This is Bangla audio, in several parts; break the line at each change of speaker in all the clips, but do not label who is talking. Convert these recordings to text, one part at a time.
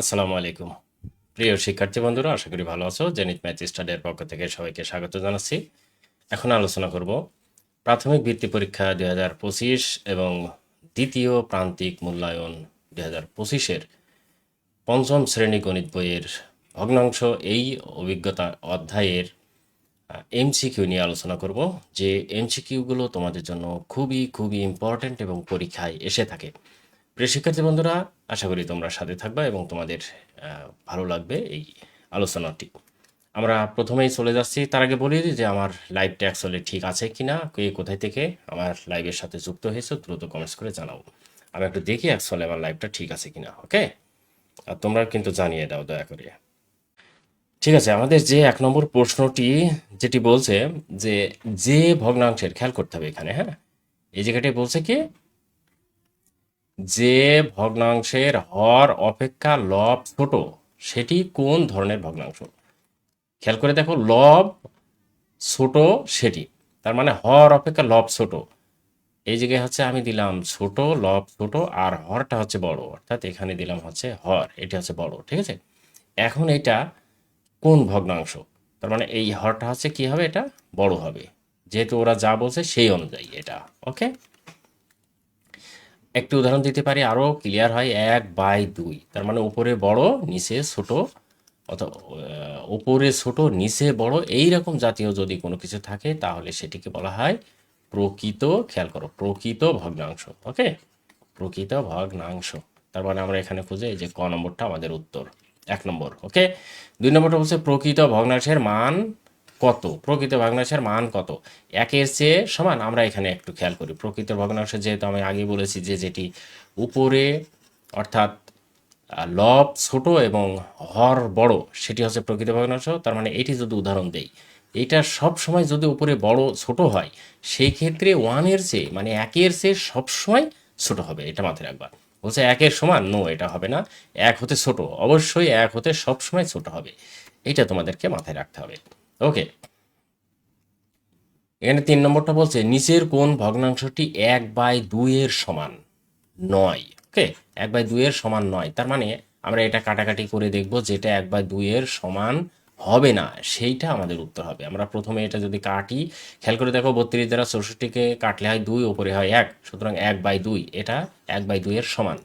আসসালামু আলাইকুম। প্রিয় শিক্ষার্থী বন্ধুরা, আশা করি ভালো আছো। জেনিত ম্যাথ স্টাডির পক্ষ থেকে সবাইকে স্বাগত জানাচ্ছি। এখন আলোচনা করব প্রাথমিক বৃত্তি পরীক্ষা দুই হাজার পঁচিশ এবং দ্বিতীয় প্রান্তিক মূল্যায়ন দুই হাজার পঁচিশের পঞ্চম শ্রেণি গণিত বইয়ের ভগ্নাংশ। এই অভিজ্ঞতা অধ্যায়ের এমসিকিউ নিয়ে আলোচনা করব, যে এমসিকিউগুলো তোমাদের জন্য খুবই খুবই ইম্পর্ট্যান্ট এবং পরীক্ষায় এসে থাকে। প্রিয় শিক্ষার্থী বন্ধুরা আশা করি তোমরা সাথে থাকবা এবং তোমাদের ভালো লাগবে এই আলোচনাটি। আমরা প্রথমেই চলে যাচ্ছি। তার আগে বলি যে আমার লাইভটা অ্যাকচুয়ালি ঠিক আছে কিনা, কে কোথায় থেকে আমার লাইভের সাথে যুক্ত হয়েছে, দ্রুত কমেন্টস করে জানাও। আমি একটু দেখি অ্যাকচুয়ালি আমার লাইভটা ঠিক আছে কিনা ওকে আর তোমরা কিন্তু জানিয়ে দাও, দয়া করে। ঠিক আছে, আমাদের যে এক নম্বর প্রশ্নটি, যেটি বলছে যে যে ভগ্নাংশের খেয়াল করতে হবে এখানে হ্যাঁ? এই জায়গাটায় বলছে কি যে ভগ্নাংশের হর অপেক্ষা লব ছোট, সেটি কোন ধরনের ভগ্নাংশ? খেয়াল করে দেখো, লব ছোট সেটি, তার মানে হর অপেক্ষা লব ছোট। এই জায়গায় হচ্ছে আমি দিলাম ছোট, লব ছোট, আর হরটা হচ্ছে বড়, অর্থাৎ এখানে দিলাম হচ্ছে হর, এটা হচ্ছে বড়, ঠিক আছে? এখন এটা কোন ভগ্নাংশ? তার মানে এই হরটা হচ্ছে কি হবে এটা? বড় হবে। যেহেতু ওরা যা বলছে সেই অনুযায়ী এটা ওকে একটি উদাহরণ দিতে পারি আরও ক্লিয়ার হয়, এক বাই দুই। তার মানে উপরে বড়, নিচে ছোট, অথবা উপরে ছোট, নিচে বড় এই রকম জাতীয় যদি কোনো কিছু থাকে, তাহলে সেটিকে বলা হয় প্রকৃত, খেয়াল করো, প্রকৃত ভগ্নাংশ ওকে প্রকৃত ভগ্নাংশ। তার মানে আমরা এখানে খুঁজে যে ক নম্বরটা আমাদের উত্তর, এক নম্বর ওকে দুই নম্বরটা হচ্ছে প্রকৃত ভগ্নাংশের মান কত? প্রকৃত ভগ্নাংশের মান কত? একের চেয়ে সমান, আমরা এখানে একটু খেয়াল করি। প্রকৃত ভগ্নাংশ যেহেতু আমি আগে বলেছি যে যেটি উপরে, অর্থাৎ লব ছোট এবং হর বড়, সেটি হচ্ছে প্রকৃত ভগ্নাংশ। তার মানে এটি যদি উদাহরণ দেই, এটা সব সময় যদি উপরে বড় ছোট হয়, সেই ক্ষেত্রে ওয়ানের চেয়ে মানে একের চেয়ে সবসময় ছোট হবে, এটা মাথায় রাখবা। বলছে একের সমান নো এটা হবে না। এক হতে ছোট, অবশ্যই এক হতে সবসময় ছোট হবে। এটা তোমাদেরকে মাথায় রাখতে হবে। ওকে এখানে তিন নম্বরটা বলছে, নিচের কোন ভগ্নাংশটি এক বাই দুইয়ের সমান নয়। ওকে এক বাই দুইয়ের সমান নয়। তার মানে আমরা এটা কাটাকাটি করে দেখব যেটা এক বাই দুইয়ের সমান হবে না। সেইটা আমাদের উত্তর হবে। আমরা প্রথমে এটা যদি কাটি, খেয়াল করে দেখো বত্রিশ দ্বারা চৌষট্টিকে কাটলে হয় দুই, ওপরে হয় এক। সুতরাং এক বাই দুই, এটা এক বাই দুইয়ের সমান।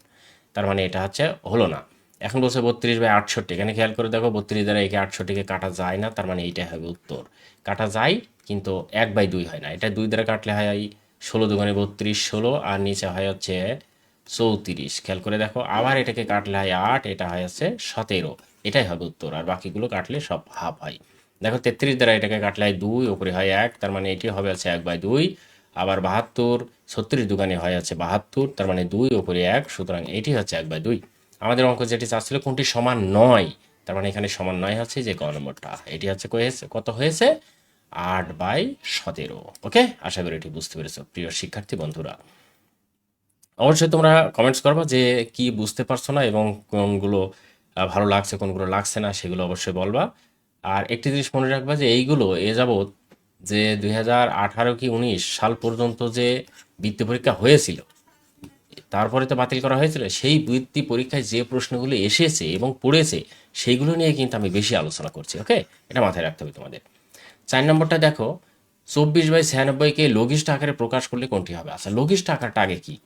তার মানে এটা হচ্ছে হলো না। এখন বলছে বত্রিশ বাই আটষট্টি। এখানে খেয়াল করে দেখো বত্রিশ দ্বারা একে আটষট্টিকে কাটা যায় না, তার মানে এইটাই হবে উত্তর। কাটা যায়, কিন্তু এক বাই দুই হয় না। এটা দুই দ্বারা কাটলে হয় ষোলো দুগুণে বত্রিশ ষোলো, আর নিচে হয় হচ্ছে চৌত্রিশ। খেয়াল করে দেখো, আবার এটাকে কাটলে হয় আট, এটা হয় আছে সতেরো। এটাই হবে উত্তর, আর বাকিগুলো কাটলে সব হাফ হয়। দেখো তেত্রিশ দ্বারা এটাকে কাটলে হয় দুই, ওপরে হয় এক, তার মানে এটি হবে আছে এক বাই দুই। আবার বাহাত্তর, ছত্রিশ দোকানে হয় আছে বাহাত্তর, তার মানে দুই, ওপরে এক, সুতরাং এটি হচ্ছে এক বাই দুই। আমাদের অঙ্ক যেটি চাচ্ছিল কোনটি সমান নয়, তার মানে এখানে সমান নয় হচ্ছে যে ক নম্বরটা এটি হচ্ছে কত হয়েছে? আট বাই সতেরো। ওকে? আশা করি এটি বুঝতে পেরেছ, প্রিয় শিক্ষার্থী বন্ধুরা। অবশ্যই তোমরা কমেন্টস করবা যে কি বুঝতে পারছ না এবং কোনগুলো ভালো লাগছে, কোনগুলো লাগছে না, সেগুলো অবশ্যই বলবা। আর একটি জিনিস মনে রাখবা যে এইগুলো এ যাবৎ যে দুই হাজার আঠারো কি উনিশ সাল পর্যন্ত যে বৃত্তি পরীক্ষা হয়েছিল তারপরে তো বাতিল করা হয়েছিল। সেই বৃত্তি পরীক্ষায় যে প্রশ্নগুলো এসেছে এবং পড়েছে সেইগুলো নিয়ে কিন্তু আমি বেশি আলোচনা করছি, ওকে? এটা মাথায় রাখতে হবে তোমাদের। চার নম্বরটা দেখো, চব্বিশ বাই ছিয়ানব্বইকে লঘিষ্ঠ আকারে প্রকাশ করলে কোনটি হবে? আচ্ছা লঘিষ্ঠ আকারটা আগে কি?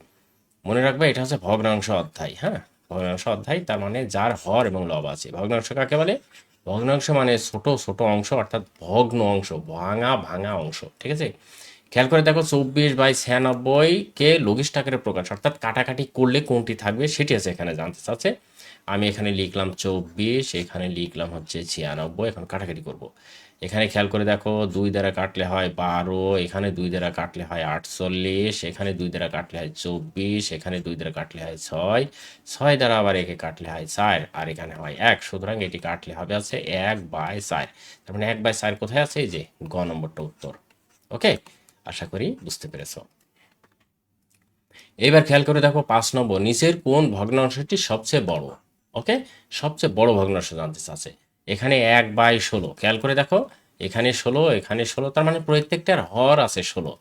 মনে রাখবে, এটা হচ্ছে ভগ্নাংশ অধ্যায় হ্যাঁ? ভগ্নাংশ অধ্যায়, তার মানে যার হর এবং লব আছে। ভগ্নাংশ কাকে বলে? ভগ্নাংশ মানে ছোট ছোট অংশ, অর্থাৎ ভগ্ন অংশ, ভাঙা ভাঙা অংশ, ঠিক আছে? খেয়াল করে দেখো চব্বিশ বাই ছিয়ানব্বই কে লঘিষ্ঠ আকারে প্রকাশ, অর্থাৎ কাটাকাটি করলে কোনটি থাকবে সেটি আছে এখানে জানতে চাচ্ছে। আমি এখানে লিখলাম চব্বিশ, এখানে লিখলাম হচ্ছে ছিয়ানব্বই, এখন কাটাকাটি করব। এখানে খেয়াল করে দেখো দুই দ্বারা কাটলে হয় বারো, এখানে দুই দ্বারা কাটলে হয় আটচল্লিশ, এখানে দুই দ্বারা কাটলে হয় চব্বিশ, এখানে দুই দ্বারা কাটলে হয় ছয় ছয় দ্বারা আবার একে কাটলে হয় চার, আর এখানে হয় এক, সুতরাং এটি কাটলে হবে আছে এক বাই চার। তার মানে এক বাই চার কোথায় আছে? এই যে গ নম্বরটা উত্তর। ওকে? আশা করি বুঝতে পেরেছ। এবার খেয়াল করে দেখো পাঁচ নম্বর, নিচের কোন ভগ্নাংশটি সবচেয়ে বড়? ওকে? সবচেয়ে বড় ভগ্নাংশ জানতে চাচ্ছে। এখানে এক বাই ষোলো, খেয়াল করে দেখো, এখানে ষোলো এখানে ষোলো, তার মানে প্রত্যেকটার হর আছে ষোলো।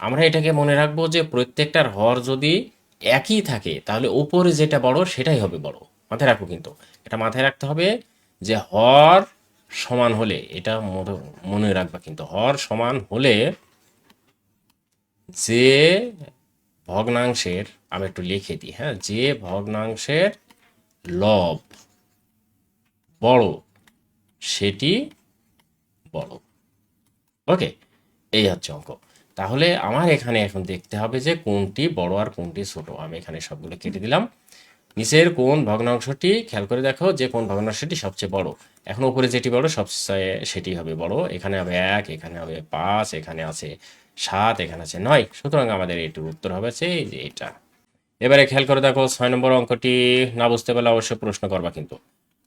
আমরা এটাকে মনে রাখব যে প্রত্যেকটার হর যদি একই থাকে, তাহলে উপরে যেটা বড় সেটাই হবে বড়। মাথায় রাখো কিন্তু, এটা মাথায় রাখতে হবে যে হর সমান হলে, এটা মনে রাখবা কিন্তু, হর সমান হলে যে ভগ্নাংশের, আমি একটু লিখে দিই হ্যাঁ যে ভগ্নাংশের লব বড়, সেটি বড়। ওকে, এই হচ্ছে অঙ্ক। তাহলে আমার এখানে এখন দেখতে হবে যে কোনটি বড় আর কোনটি ছোট। আমি এখানে সবগুলো কেটে দিলাম। নিচের কোন ভগ্নাংশটি, খেয়াল করে দেখো যে কোন ভগ্নাংশটি সবচেয়ে বড়। এখন উপরে যেটি বড়, সবচেয়ে সেটি হবে বড়। এখানে হবে এক, এখানে হবে পাঁচ, এখানে আছে সাত এখানে আছে নয়। সুতরাং আমাদের এটির উত্তর হবে যে এটা। এবারে খেয়াল করে দেখো, ছয় নম্বর অঙ্কটি না বুঝতে পারলে অবশ্যই প্রশ্ন করবা কিন্তু।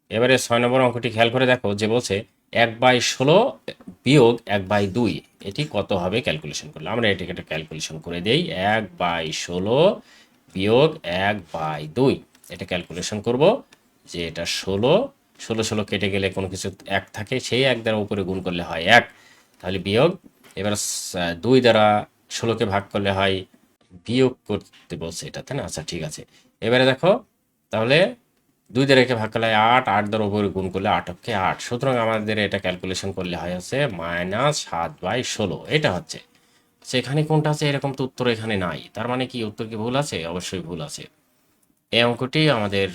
এবারে ছয় নম্বর অঙ্কটি খেয়াল করে দেখো যে বলছে এক বাই ষোলো বিয়োগ এক বাই দুই। এটি কত হবে ক্যালকুলেশন করলে? আমরা এটিকে একটা ক্যালকুলেশন করে দেই। এক বাই ষোলো বিয়োগ এক বাই দুই। এটা ক্যালকুলেশন করব যে এটা ষোলো। ষোলো ষোলো কেটে গেলে কোনো কিছু এক থাকে। সেই এক দ্বারা উপরে গুণ করলে হয় এক। তাহলে বিয়োগ এবার দুই দ্বারা ষোলোকে ভাগ করলে হয় বিয়োগ করতে বলছে এটা, তাই না? আচ্ছা ঠিক আছে। এবারে দেখো, তাহলে দুই দ্বারা একে ভাগ করলে আট আট দ্বারা উপরে গুণ করলে আটকে আট। সুতরাং আমাদের এটা ক্যালকুলেশন করলে হয় হচ্ছে মাইনাস সাত বাই ষোলো, এটা হচ্ছে। সেখানে কোনটা আছে? এরকম তো উত্তর এখানে নাই। তার মানে কি, উত্তর কি ভুল আছে? অবশ্যই ভুল আছে। এই অঙ্কটি আমাদের,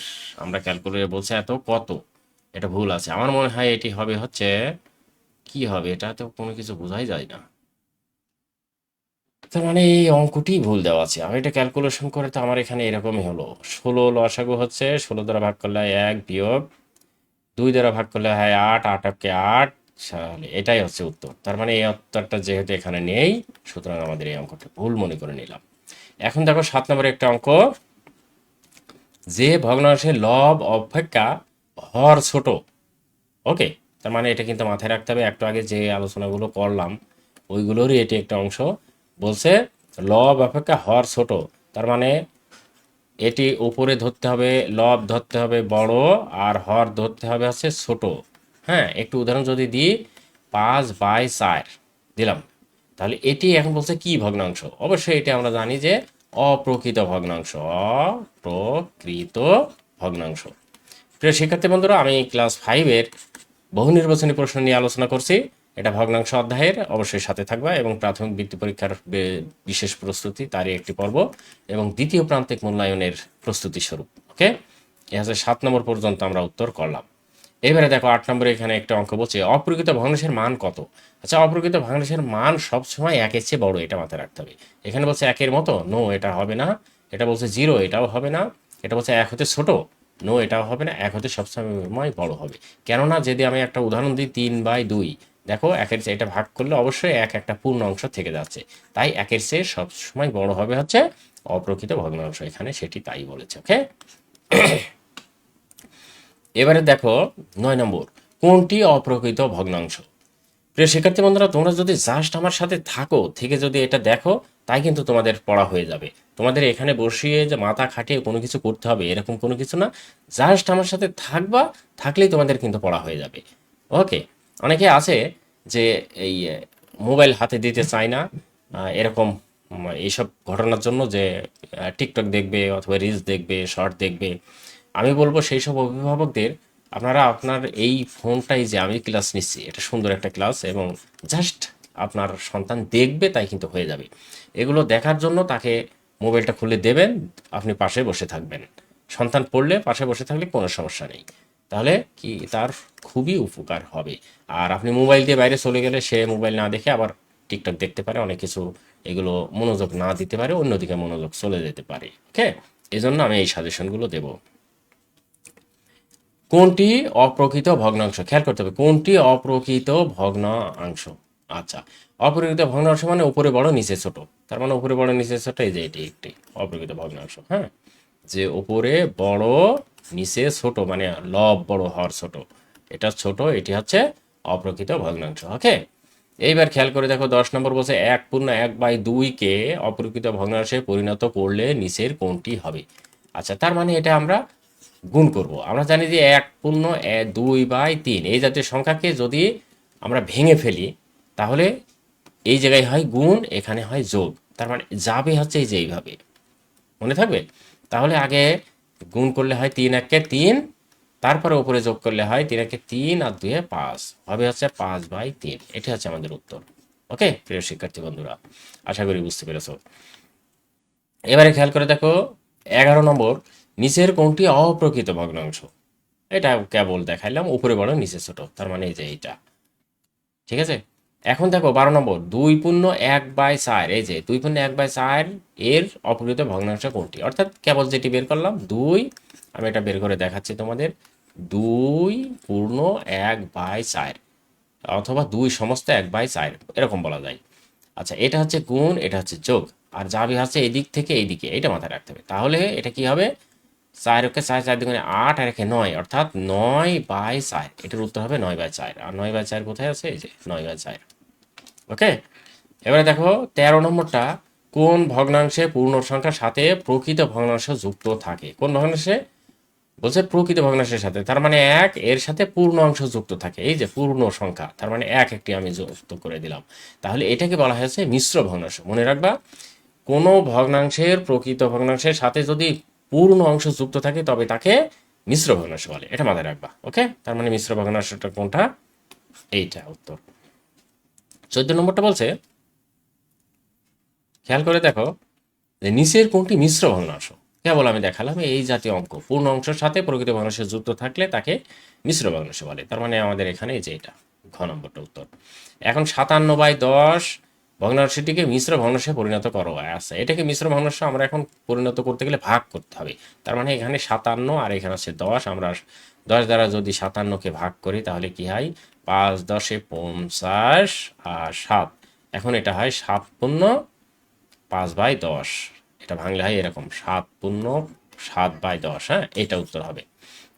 আমরা ক্যালকুলেটর বলছে এত কত? এটা ভুল আছে। আমার মনে হয় এটি হবে হচ্ছে, কি হবে? এটা তো কোনো কিছু বোঝাই যায় না। তার মানে এই অঙ্কটি ভুল দেওয়া আছে। আমি এটা ক্যালকুলেশন করে তো আমার এখানে এরকমই হলো। ষোলো লসাগু হচ্ছে, ষোলো দ্বারা ভাগ করলে হয় এক বিয়োগ, দুই দ্বারা ভাগ করলে হয় আট আট আটকে আট এটাই হচ্ছে উত্তর। তার মানে এই উত্তরটা যেহেতু এখানে নেই, সুতরাং আমাদের এই অঙ্কটা ভুল মনে করে নিলাম। এখন দেখো সাত নম্বরে একটা অঙ্ক। যে ভগ্নাংশের লব অপেক্ষা হর ছোট ওকে তার মানে এটা কিন্তু মাথায় রাখতে হবে, একটু আগে যে আলোচনাগুলো করলাম, ওইগুলোরই এটি একটা অংশ। বলছে, লব অপেক্ষা হর ছোট। তার মানে এটি উপরে ধরতে হবে, লব ধরতে হবে বড় আর হর ধরতে হবে হচ্ছে ছোট। হ্যাঁ একটু উদাহরণ যদি দিই, পাঁচ বাই চার, দিলাম। তাহলে এটি এখন বলছে কি ভগ্নাংশ? অবশ্যই এটি আমরা জানি যে অপ্রকৃত ভগ্নাংশ অপ্রকৃত ভগ্নাংশ। প্রিয় শিক্ষার্থী বন্ধুরা, আমি ক্লাস ফাইভের বহু নির্বাচনী প্রশ্ন নিয়ে আলোচনা করছি। এটা ভগ্নাংশ অধ্যায়ের। অবশ্যই সাথে থাকবা এবং প্রাথমিক বৃত্তি পরীক্ষার বিশেষ প্রস্তুতি তারই একটি পর্ব এবং দ্বিতীয় প্রান্তিক মূল্যায়নের প্রস্তুতি স্বরূপ, ওকে? এ হচ্ছে সাত নম্বর পর্যন্ত আমরা উত্তর করলাম। এবারে দেখো আট নম্বরে এখানে একটা অঙ্ক বলছে, অপ্রকৃত ভগ্নাংশের মান কত? আচ্ছা অপ্রকৃত ভগ্নাংশের মান সবসময় একের চেয়ে বড়, এটা মাথায় রাখতে হবে। এখানে বলছে একের মতো, নো, এটা হবে না। এটা বলছে জিরো, এটাও হবে না। এটা বলছে এক হতে ছোট, নো, এটাও হবে না। এক হতে সবসময় বড় হবে। কেননা যদি আমি একটা উদাহরণ দিই তিন বাই দুই দেখো, একের চেয়ে এটা ভাগ করলে অবশ্যই এক একটা পূর্ণ অংশ থেকে যাচ্ছে। তাই একের চেয়ে সবসময় বড় হবে হচ্ছে অপ্রকৃত ভগ্নাংশ এখানে সেটি তাই বলেছে, ওকে? এবারে দেখো, নয় নম্বর, কোনটি অপ্রকৃত ভগ্নাংশ? প্রিয় শিক্ষার্থী বন্ধুরা, তোমরা যদি জাস্ট আমার সাথে থাকো, থেকে যদি এটা দেখো, তাই কিন্তু তোমাদের পড়া হয়ে যাবে। তোমাদের এখানে বসিয়ে যে মাথা খাটিয়ে কোনো কিছু করতে হবে, এরকম কোনো কিছু না। জাস্ট আমার সাথে থাকবা, থাকলেই তোমাদের কিন্তু পড়া হয়ে যাবে। ওকে? অনেকে আছে যে এই মোবাইল হাতে দিতে চায় না এরকম এইসব ঘটনার জন্য যে টিকটক দেখবে অথবা রিলস দেখবে শর্ট দেখবে। আমি বলব সেই সব অভিভাবকদের, আপনারা আপনার এই ফোনটাই যে আমি ক্লাস নিচ্ছি, এটা সুন্দর একটা ক্লাস এবং জাস্ট আপনার সন্তান দেখবে তাই কিন্তু হয়ে যাবে। এগুলো দেখার জন্য তাকে মোবাইলটা খুলে দেবেন, আপনি পাশে বসে থাকবেন। সন্তান পড়লে পাশে বসে থাকলে কোনো সমস্যা নেই। তাহলে কি তার খুবই উপকার হবে। আর আপনি মোবাইল দিয়ে বাইরে চলে গেলে সে মোবাইল না দেখে আবার টিকটক দেখতে পারে, অনেক কিছু এগুলো মনোযোগ না দিতে পারে, অন্যদিকে মনোযোগ চলে যেতে পারে। ওকে এই জন্য আমি এই সাজেশনগুলো দেবো। কোনটি অপ্রকৃত ভগ্নাংশ? খেয়াল করতে হবে, কোনটি অপ্রকৃত ভগ্নাংশ? আচ্ছা অপ্রকৃত ভগ্নাংশ মানে উপরে বড়, নিচে ছোট। তার মানে উপরে বড়, নিচে ছোট, এই যে এটি একটি অপ্রকৃত ভগ্নাংশ হ্যাঁ? যে উপরে বড় নিচে ছোট মানে লব বড় হর ছোট। এটা ছোট, এটি হচ্ছে অপ্রকৃত ভগ্নাংশ, ওকে? এইবার খেয়াল করে দেখো, দশ নম্বর বলছে, এক পূর্ণ এক বাই দুইকে অপ্রকৃত ভগ্নাংশে পরিণত করলে নিচের কোনটি হবে। আচ্ছা তার মানে এটা আমরা গুণ করব। আমরা জানি যে এক পূর্ণ দুই বাই তিন, এই জাতীয় সংখ্যাকে যদি আমরা ভেঙে ফেলি, তাহলে এই জায়গায় হয় গুণ, এখানে হয় যোগ। তার মানে যাবে হচ্ছে এই যে এইভাবে। মনে থাকবে? তাহলে আগে গুণ করলে হয় তিন একে তিন, তারপরে উপরে যোগ করলে হয় তিন একে তিন আর দুয়ে পাঁচ। হবে হচ্ছে পাঁচ বাই তিন। এটি হচ্ছে আমাদের উত্তর। ওকে? প্রিয় শিক্ষার্থী বন্ধুরা, আশা করি বুঝতে পেরেছ। এবারে খেয়াল করে দেখো, এগারো নম্বর, নিচের কোনটি অপ্রকৃত ভগ্নাংশ? এটা কেবল দেখাইলাম, উপরে বড় নিচে ছোট। তার মানে এই যে এইটা। ঠিক আছে? এখন দেখো বারো নম্বর, দুই পূর্ণ এক বাই চার, এই যে দুই পূর্ণ এক বাই চার এর অপ্রকৃত ভগ্নাংশ কোনটি? অর্থাৎ কেবল যেটি বের করলাম, দুই, আমি এটা বের করে দেখাচ্ছি তোমাদের, দুই পূর্ণ এক বাই চার, অথবা দুই সমস্ত এক বাই চার, এরকম বলা যায়। আচ্ছা এটা হচ্ছে গুণ, এটা হচ্ছে যোগ, আর যাবে হচ্ছে এদিক থেকে এইদিকে এটা মাথায় রাখতে হবে। তাহলে এটা কি হবে? চার ওকে চার চার দিকে আট, আর একে নয়, অর্থাৎ নয় বাই চার, এটার উত্তর হবে নয় বাই চার, আর নয় বাই চার কোথায় আছে? এই যে নয় বাই চার। ওকে এবারে দেখো, তেরো নম্বরটা, কোন ভগ্নাংশে পূর্ণ সংখ্যার সাথে প্রকৃত ভগ্নাংশ যুক্ত থাকে? কোন ভগ্নাংশে? বলছে প্রকৃত ভগ্নাংশের সাথে, তার মানে এক, এর সাথে পূর্ণ অংশ যুক্ত থাকে। এই যে পূর্ণ সংখ্যা, তার মানে এক একটি আমি যুক্ত করে দিলাম। তাহলে এটাকে বলা হয়েছে মিশ্র ভগ্নাংশ। মনে রাখবা, কোনো ভগ্নাংশের প্রকৃত ভগ্নাংশের সাথে যদি পূর্ণ অংশ যুক্ত থাকে, তবে তাকে মিশ্র ভগ্নাংশ বলে। এটা মাথায় রাখবা ওকে তার মানে মিশ্র ভগ্নাংশটা কোনটা? এইটা উত্তর। চোদ্দ নম্বরটা বলছে, খেয়াল করে দেখো, যে নিচের কোনটি মিশ্র ভগ্নাংশ। কেবল আমি দেখালাম এই জাতীয় অঙ্ক। পূর্ণ অংশের সাথে প্রকৃত ভগ্নাংশ যুক্ত থাকলে তাকে মিশ্র ভগ্নাংশ বলে। তার মানে আমাদের এখানে যে এটা, ঘ নম্বরটা উত্তর। এখন সাতান্ন বাই দশ, ভগ্নাংশটিকে মিশ্র ভগ্নাংশে পরিণত করো আচ্ছা এটাকে মিশ্র ভগ্নাংশ আমরা এখন পরিণত করতে গেলে ভাগ করতে হবে। তার মানে এখানে সাতান্ন আর এখানে আছে দশ, আমরা দশ দ্বারা যদি সাতান্নকে ভাগ করি, তাহলে কি হয়? পাঁচ দশে পঞ্চাশ আর সাত। এখন এটা হয় সাত পূর্ণ পাঁচ বাই দশ। এটা ভাঙলে হয় এরকম, সাত পূর্ণ সাত বাই দশ হ্যাঁ? এটা উত্তর হবে।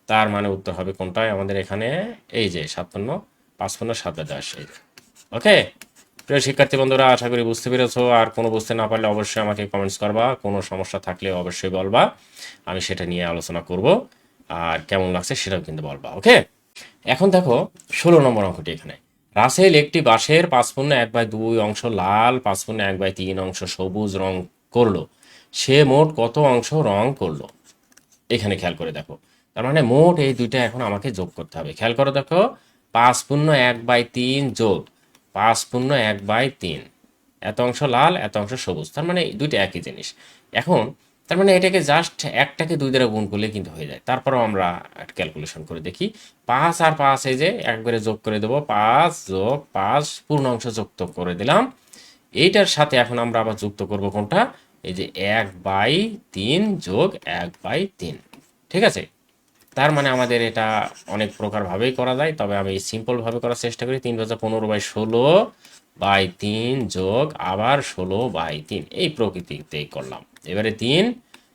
তার মানে উত্তর হবে কোনটায় আমাদের এখানে এই যে সাত পূর্ণ পাঁচ পূর্ণ সাত বাই দশ, এই। ওকে? প্রিয় শিক্ষার্থী বন্ধুরা, আশা করি বুঝতে পেরেছ। আর কোনো বুঝতে না পারলে অবশ্যই আমাকে কমেন্টস করবা। কোনো সমস্যা থাকলে অবশ্যই বলবা। আমি সেটা নিয়ে আলোচনা করব। আর কেমন লাগছে সেটাও কিন্তু বলবা, ওকে? এখন দেখো, ষোলো নম্বর অঙ্কটি এখানে। রাসেল একটি বাঁশের পাঁচ পূর্ণ এক বাই দুই অংশ লাল পাঁচ পূর্ণ এক বাই তিন অংশ সবুজ রং করল। সে মোট কত অংশ রং করল? এখানে খেয়াল করে দেখো। তার মানে মোট এই দুইটা এখন আমাকে যোগ করতে হবে। খেয়াল করে দেখো পাঁচ পূর্ণ এক বাই তিন যোগ পাঁচ পূর্ণ এক বাই তিন। এত অংশ লাল, এত অংশ সবুজ। তার মানে দুইটা একই জিনিস। এখন তার মানে এটাকে জাস্ট একটাকে দুই দ্বারা গুণ করলে কিন্তু হয়ে যায়। তারপরেও আমরা ক্যালকুলেশন করে দেখি। পাঁচ আর পাঁচ এই যে একবারে যোগ করে দেবো, পাঁচ যোগ পাঁচ পূর্ণ অংশ যুক্ত করে দিলাম। এইটার সাথে এখন আমরা আবার যুক্ত করব কোনটা? এই যে এক বাই তিন যোগ এক বাই তিন। ঠিক আছে? তার মানে আমাদের এটা অনেক প্রকারভাবেই করা যায়, তবে আমি সিম্পলভাবে করার চেষ্টা করি। তিন হাজার পনেরো বাই ষোলো বাই তিন যোগ আবার ষোলো বাই তিন। এই প্রকৃতিতেই করলাম। এবারে তিন,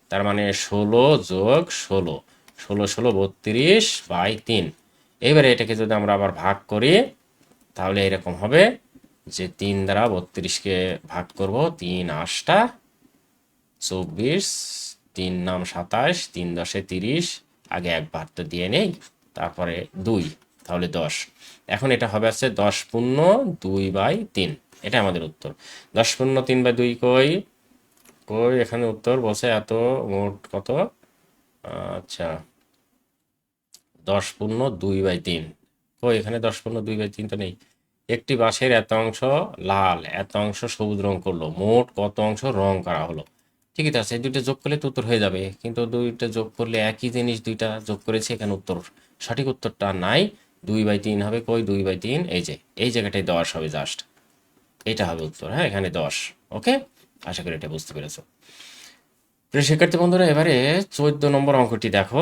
তার মানে ষোলো যোগ ষোলো। ষোলো ষোলো, বত্রিশ বাই তিন। এবারে এটাকে যদি আমরা আবার ভাগ করি, তাহলে এরকম হবে যে তিন দ্বারা বত্রিশকে ভাগ করব, তিন আটটা, চব্বিশ, তিন নাম সাতাশ, তিন দশে তিরিশ, আগে একবার তো দিয়ে নেই, তারপরে দুই। তাহলে দশ। এখন এটা হবে আছে দশ পূর্ণ দুই বাই তিন। এটা আমাদের উত্তর। দশ পূর্ণ তিন বাই দুই কই? কই? এখানে উত্তর বসে এত মোট কত? আচ্ছা। দশ পূর্ণ দুই বাই তিন। কই? এখানে দশ পূর্ণ দুই বাই তিন তো নেই। একটি বাঁশের এত অংশ লাল, এত অংশ সবুজ রং করল। মোট কত অংশ রং করা হলো? ঠিকই আছে দুইটা যোগ করলে তো উত্তর হয়ে যাবে। কিন্তু দুইটা যোগ করলে একই জিনিস দুইটা যোগ করেছে, এখানে উত্তর। সঠিক উত্তরটা নাই। দুই বাই তিন হবে কই? দুই বাই তিন। এই যে, এই জায়গাটায় দশ হবে জাস্ট এটা হবে উত্তর হ্যাঁ এখানে দশ, ওকে? আশা করি এটা বুঝতে পেরেছ। প্রিয় শিক্ষার্থী বন্ধুরা, এবারে চোদ্দ নম্বর অঙ্কটি দেখো।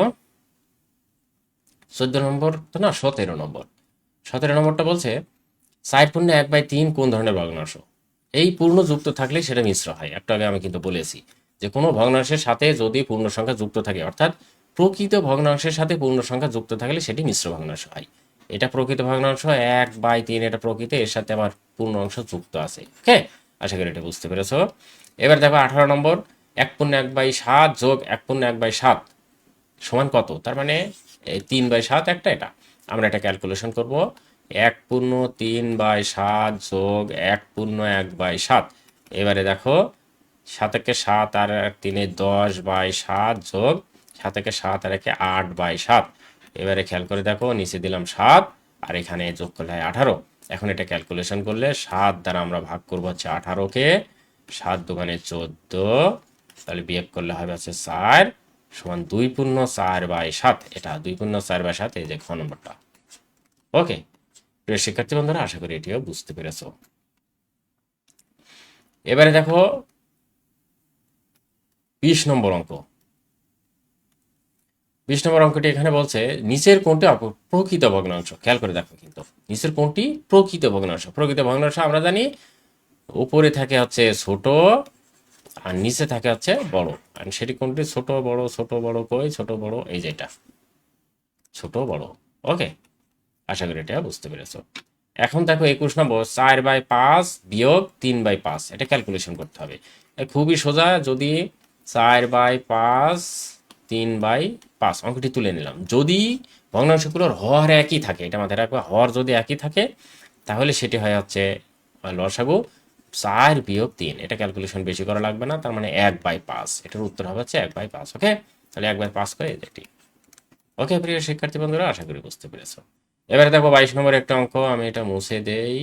চোদ্দ নম্বর তো না, সতেরো নম্বর। সতেরো নম্বরটা বলছে, সাইড পূর্ণ এক বাই তিন কোন ধরনের ভগ্নাংশ? এই পূর্ণ যুক্ত থাকলে সেটা মিশ্র হয়। একটা আগে আমি কিন্তু বলেছি যে কোনো ভগ্নাংশের সাথে যদি পূর্ণ সংখ্যা যুক্ত থাকে, অর্থাৎ প্রকৃত ভগ্নাংশের সাথে পূর্ণ সংখ্যা যুক্ত থাকলে সেটি মিশ্র ভগ্নাংশ হয়। এটা প্রকৃত ভগ্নাংশ এক বাই তিন, এটা প্রকৃত, এর সাথে আমার পূর্ণ অংশ যুক্ত আছে, ওকে? আশা করি এটা বুঝতে পেরেছ। এবার দেখো আঠারো নম্বর, এক পূর্ণ এক বাই সাত যোগ এক পূর্ণ এক বাই সাত সমান কত? তার মানে তিন বাই সাত একটা এটা। আমরা এটা ক্যালকুলেশন করব, এক পূর্ণ তিন বাই সাত যোগ এক পূর্ণ এক বাই সাত। এবারে দেখো, সাতকে সাত আর তিনে দশ বাই সাত যোগ সাত একে সাত আর একে আট বাই সাত। এবারে খেয়াল করে দেখো, নিচে দিলাম সাত, আর এখানে যোগ করলে হয় আঠারো। এখন এটা ক্যালকুলেশন করলে সাত দ্বারা আমরা ভাগ করব হচ্ছে আঠারোকে সাত দোকানে চোদ্দ, তাহলে বিয়োগ করলে হবে হচ্ছে চার, সমান দুই পূর্ণ চার বাই সাত। এটা দুই পূর্ণ চার বাই সাত, এই যে খ নম্বরটা। ওকে প্রিয় শিক্ষার্থী বন্ধুরা, আশা করি এটিও বুঝতে পেরেছ। এবারে দেখো, বিশ নম্বর অঙ্ক। বিশ নম্বর অঙ্কটি এখানে বলছে, নিচের কোনটি প্রকৃত ভগ্নাংশ। খেয়াল করে দেখো কিন্তু। নিচের কোনটি প্রকৃত ভগ্নাংশ। প্রকৃত ভগ্নাংশ আমরা জানি, উপরে থাকে হচ্ছে ছোট আর নিচে থাকে হচ্ছে বড়। আর সেটি কোনটি ছোট, বড় ছোট, বড় কই? ছোট, বড়, এই যেটা ছোট, বড়। ওকে? আশা করি এটা বুঝতে পেরেছ। এখন দেখো একুশ নম্বর, চার বাই পাঁচ বিয়োগ তিন বাই পাঁচ। এটা ক্যালকুলেশন করতে হবে। খুবই সোজা, যদি চার বাই পাঁচ তিন বাই পাঁচ, অঙ্কটি তুলে নিলাম। যদি ভগ্নাংশগুলোর হর একই থাকে, এটা মাথায় রাখবে হর যদি একই থাকে, তাহলে সেটি হয় হচ্ছে লসাগু চার বিয়োগ তিন। এটা ক্যালকুলেশন বেশি করা লাগবে না, তার মানে এক বাই পাঁচ। এটার উত্তর হবে হচ্ছে এক বাই পাঁচ, ওকে? তাহলে এক বাই পাঁচ করে এটি ওকে, প্রিয় শিক্ষার্থী বন্ধুরা, আশা করি বুঝতে পেরেছ। এবারে দেখো বাইশ নম্বর একটা অঙ্ক, আমি এটা মুছে দেই।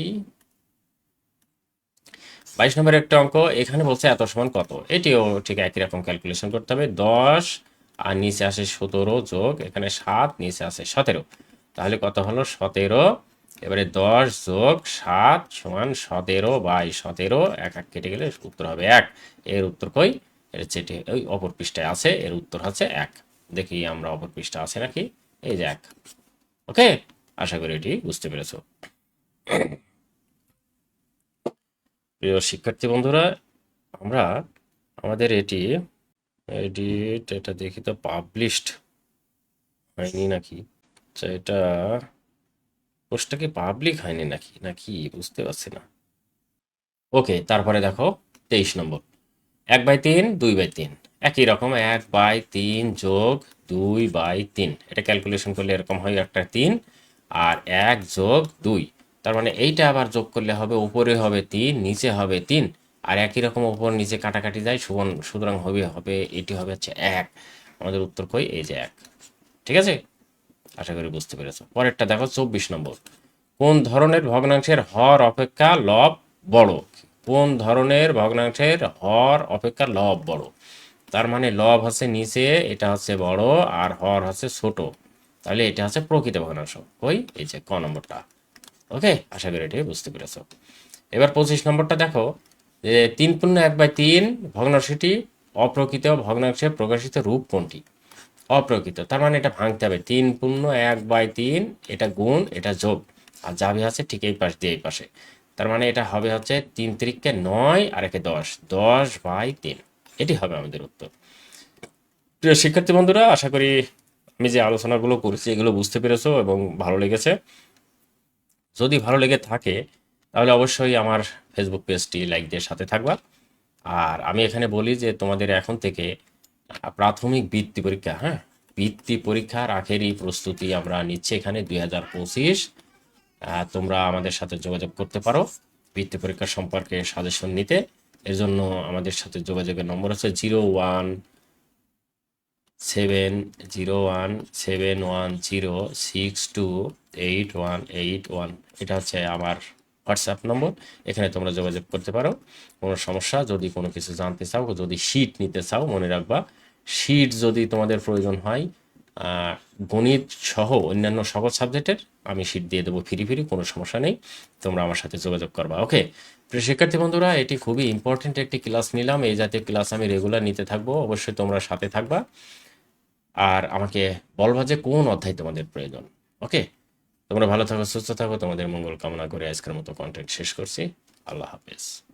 বাইশ নম্বর একটা অঙ্ক, এখানে বলছে এত সমান কত? এটিও ঠিক একই রকম ক্যালকুলেশন করতে হবে। দশ আর নিচে আসে সতেরো যোগ, এখানে সাত, নিচে আসে সতেরো। তাহলে কত হলো? সতেরো। এবারে দশ যোগ সাত সমান সতেরো বাই সতেরো, এক এক কেটে গেলে উত্তর হবে এক। এর উত্তর কই? এর চেটে, ওই অপর পৃষ্ঠায় আছে, এর উত্তর হচ্ছে এক। দেখি আমরা অপর পৃষ্ঠা আছে নাকি? এই যে এক। ওকে? আশা করি এটি বুঝতে পেরেছ। প্রিয় শিক্ষার্থী বন্ধুরা, আমরা আমাদের এটি এডিট এটা দেখি তো পাবলিশড হয়নি নাকি? আচ্ছা এটা পোস্টটা কি পাবলিক হয়নি নাকি? নাকি বুঝতে পারছি না। ওকে তারপরে দেখো, তেইশ নম্বর। এক বাই তিন, দুই বাই তিন। একই রকম, এক বাই তিন যোগ দুই বাই তিন। এটা ক্যালকুলেশন করলে এরকম হয় একটা তিন আর এক যোগ দুই। তার মানে এইটা আবার যোগ করলে হবে, উপরে হবে তিন, নিচে হবে তিন। আর একই রকম উপর নিচে কাটাকাটি যায় সুবন সুতরাং হবে হবে, এটি হবে হচ্ছে এক। আমাদের উত্তর কই? এই যে এক। ঠিক আছে? আশা করি বুঝতে পেরেছ। পরেরটা দেখো, চব্বিশ নম্বর। কোন ধরনের ভগ্নাংশের হর অপেক্ষা লব বড়? কোন ধরনের ভগ্নাংশের হর অপেক্ষা লব বড়? তার মানে লব হচ্ছে নিচে, এটা হচ্ছে বড়, আর হর হচ্ছে ছোট। তাহলে এটা হচ্ছে প্রকৃত ভগ্নাংশ। ওই এই যে ক নম্বরটা। ওকে? আশা করি এটি বুঝতে পেরেছ। এবার পঁচিশ নম্বরটা দেখো। যে তিন পূর্ণ এক বাই তিন ভগ্নাংশটি অপ্রকৃত ভগ্নাংশে প্রকাশিত রূপ কোনটি? অপ্রকৃত, তার মানে এটা ভাঙতে হবে। তিন পূর্ণ এক বাই তিন, এটা গুণ, এটা যোগ। আর যাবে আছে ঠিক এই পাশ দিয়ে এই পাশে। তার মানে এটা হবে হচ্ছে তিন তিরিককে নয়, আর একে দশ। দশ বাই তিন। এটি হবে আমাদের উত্তর। প্রিয় শিক্ষার্থী বন্ধুরা, আশা করি আমি যে আলোচনাগুলো করেছি, এগুলো বুঝতে পেরেছ এবং ভালো লেগেছে। যদি ভালো লেগে থাকে, তাহলে অবশ্যই আমার ফেসবুক পেজটি লাইক দিয়ে সাথে থাকবা। আর আমি এখানে বলি যে তোমাদের এখন থেকে প্রাথমিক বৃত্তি পরীক্ষা হ্যাঁ? বৃত্তি পরীক্ষার আখেরি প্রস্তুতি আমরা নিচ্ছি এখানে দুই হাজার পঁচিশ। তোমরা আমাদের সাথে যোগাযোগ করতে পারো বৃত্তি পরীক্ষা সম্পর্কে সাজেশন নিতে। এর জন্য আমাদের সাথে যোগাযোগের নম্বর হচ্ছে zero one seven zero one seven one zero six two eight one eight one এটা হচ্ছে আমার হোয়াটসঅ্যাপ নম্বর এখানে তোমরা যোগাযোগ করতে পারো। কোনো সমস্যা, যদি কোনো কিছু জানতে চাও, যদি শিট নিতে চাও, মনে রাখবা শিট যদি তোমাদের প্রয়োজন হয় গণিত সহ অন্যান্য সকল সাবজেক্টের, আমি শিট দিয়ে দেবো ফ্রি ফ্রি, কোনো সমস্যা নেই। তোমরা আমার সাথে যোগাযোগ করবা ওকে প্রিয় শিক্ষার্থী বন্ধুরা, এটি খুবই ইম্পর্টেন্ট একটি ক্লাস নিলাম। এই জাতীয় ক্লাস আমি রেগুলার নিতে থাকব, অবশ্যই তোমরা সাথে থাকবা। আর আমাকে বলবা যে কোন অধ্যায় তোমাদের প্রয়োজন ওকে তোমরা ভালো থাকো, সুস্থ থাকো। তোমাদের মঙ্গল কামনা করে আজকের মতো কন্টেন্ট শেষ করছি। আল্লাহ হাফেজ।